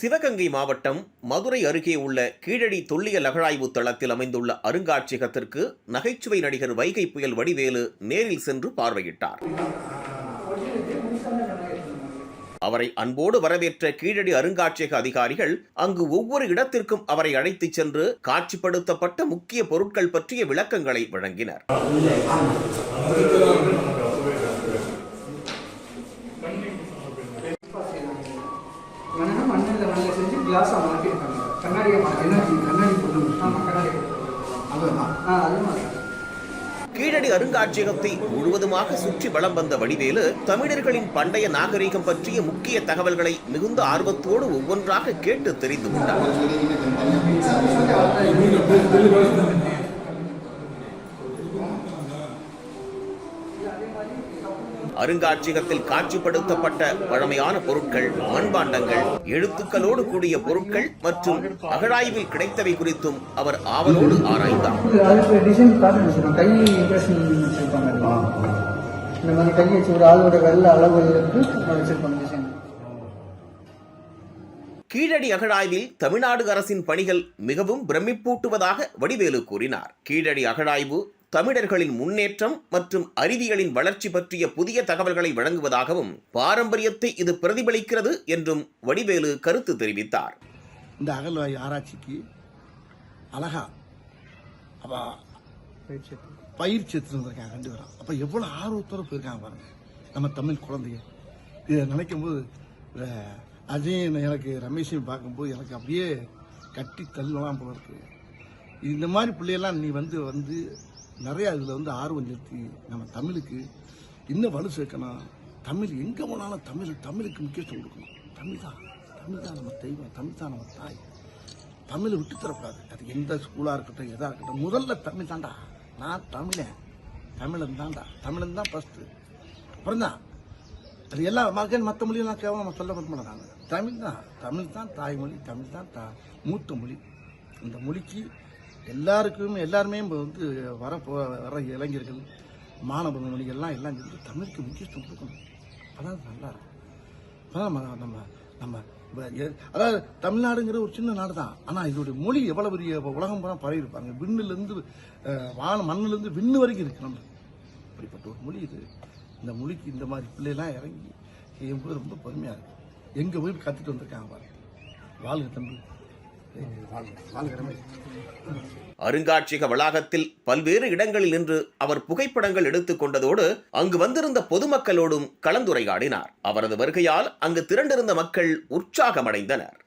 சிவகங்கை மாவட்டம் மதுரை அருகே உள்ள கீழடி தொல்லியல் அகழாய்வு தளத்தில் அமைந்துள்ள அருங்காட்சியகத்திற்கு நகைச்சுவை நடிகர் வைகை புயல் வடிவேலு நேரில் சென்று பார்வையிட்டார். அவரை அன்போடு வரவேற்ற கீழடி அருங்காட்சியக அதிகாரிகள் அங்கு ஒவ்வொரு இடத்திற்கும் அவரை அழைத்துச் சென்று காட்சிப்படுத்தப்பட்ட முக்கிய பொருட்கள் பற்றிய விளக்கங்களை வழங்கினர். கிளாஸாக மாற்றிருக்காங்க கண்ணாடியை மாற்றி என்ன கண்ணாடி போட்டு ஆமாம் கண்ணாடி அதுதான் ஆ அது மாதிரி. கீழடி அருங்காட்சியகத்தை முழுவதுமாக சுற்றி வலம் வந்த வடிவேலு தமிழர்களின் பண்டைய நாகரிகம் பற்றிய முக்கிய தகவல்களை மிகுந்த ஆர்வத்தோடு ஒவ்வொன்றாக கேட்டு தெரிந்து கொண்டார். அருங்காட்சியகத்தில் காட்சிப்படுத்தப்பட்ட பழமையான பொருட்கள் மண்பாண்டங்கள் எழுத்துக்களோடு கூடிய பொருட்கள் மற்றும் அகழாய்வில் கிடைத்தவை குறித்தும் அவர் ஆவலோடு ஆராய்ந்தார். இந்த மாதிரி வச்சு ஒரு ஆளோட வெள்ளை அளவு வச்சுருப்பாங்க கீழடி அகழாய்வில் தமிழ்நாடு அரசின் பணிகள் மிகவும் பிரமிப்பூட்டுவதாக வடிவேலு கூறினார். கீழடி அகழாய்வு தமிழர்களின் முன்னேற்றம் மற்றும் அறிவியலின் வளர்ச்சி பற்றிய புதிய தகவல்களை வழங்குவதாகவும் பாரம்பரியத்தை இது பிரதிபலிக்கிறது என்றும் வடிவேலு கருத்து தெரிவித்தார். இந்த அகல்வாய் ஆராய்ச்சிக்கு அழகா பயிற்சி எடுத்துருந்துருக்காங்க ரெண்டு பேரும். அப்போ எவ்வளோ ஆர்வத்தோடு போயிருக்காங்க பாருங்க. நம்ம தமிழ் குழந்தைங்க இதை நினைக்கும் போது அஹ், அஜயும் எனக்கு ரமேஷையும் பார்க்கும்போது எனக்கு அப்படியே கட்டி தள்ளலாம் போல இருக்கு. இந்த மாதிரி பிள்ளையெல்லாம் நீ வந்து வந்து நிறையா இதில் வந்து ஆர்வம் செலுத்தி நம்ம தமிழுக்கு இன்னும் வலு சேர்க்கணும்? தமிழ் எங்கே போனாலும் தமிழ் தமிழுக்கு முக்கியத்துவம் கொடுக்கணும். தமிழ் தான் தமிழ் தான் நம்ம தெய்வம். தமிழ் தான் நம்ம தாய். தமிழை விட்டு தரக்கூடாது அது எந்த ஸ்கூலாக இருக்கட்டும் எதாக இருக்கட்டும் முதல்ல தமிழ் தான்டா. நான் தமிழன். தமிழன் தான்டா. தமிழன் தான் ஃபஸ்ட்டு அப்புறம் தான். அது எல்லா மக்கள் மற்ற மொழியெல்லாம் கேவலம் நம்ம சொல்ல மாட்டாங்க தமிழ் தான் தமிழ் தான் தாய்மொழி தமிழ் தான் தா மூத்த மொழி. இந்த மொழிக்கு எல்லாருக்கும் எல்லாருமே இப்போ வந்து வர போ வர இளைஞர்கள் மாணவ மொழிகள்லாம் எல்லாம் சேர்ந்து தமிழுக்கு முக்கியத்துவம் கொடுக்கணும். அதான் நல்லா இருக்கும் அதான் நம்ம நம்ம நம்ம அதாவது தமிழ்நாடுங்கிற ஒரு சின்ன நாடு தான். ஆனால் இதோட மொழி எவ்வளோ பெரிய உலகம் பூரா பரவி இருப்பாங்க விண்ணுல வான மண்ணிலேருந்து விண்ணு வரைக்கும் இருக்கு நம்ம. அப்படிப்பட்ட ஒரு மொழி இது. இந்த மொழிக்கு இந்த மாதிரி பிள்ளைலாம் இறங்கி செய்யும்போது ரொம்ப பெருமையாக இருக்கு. எங்கள் போய் கற்றுட்டு வந்திருக்காங்க பாருங்க. வாழ்க தமிழ் அருங்காட்சியக வளாகத்தில் பல்வேறு இடங்களில் நின்று அவர் புகைப்படங்கள் எடுத்துக் கொண்டதோடு அங்கு வந்திருந்த பொதுமக்களோடும் கலந்துரையாடினார். அவரது வருகையால் அங்கு திரண்டிருந்த மக்கள் உற்சாகமடைந்தனர்.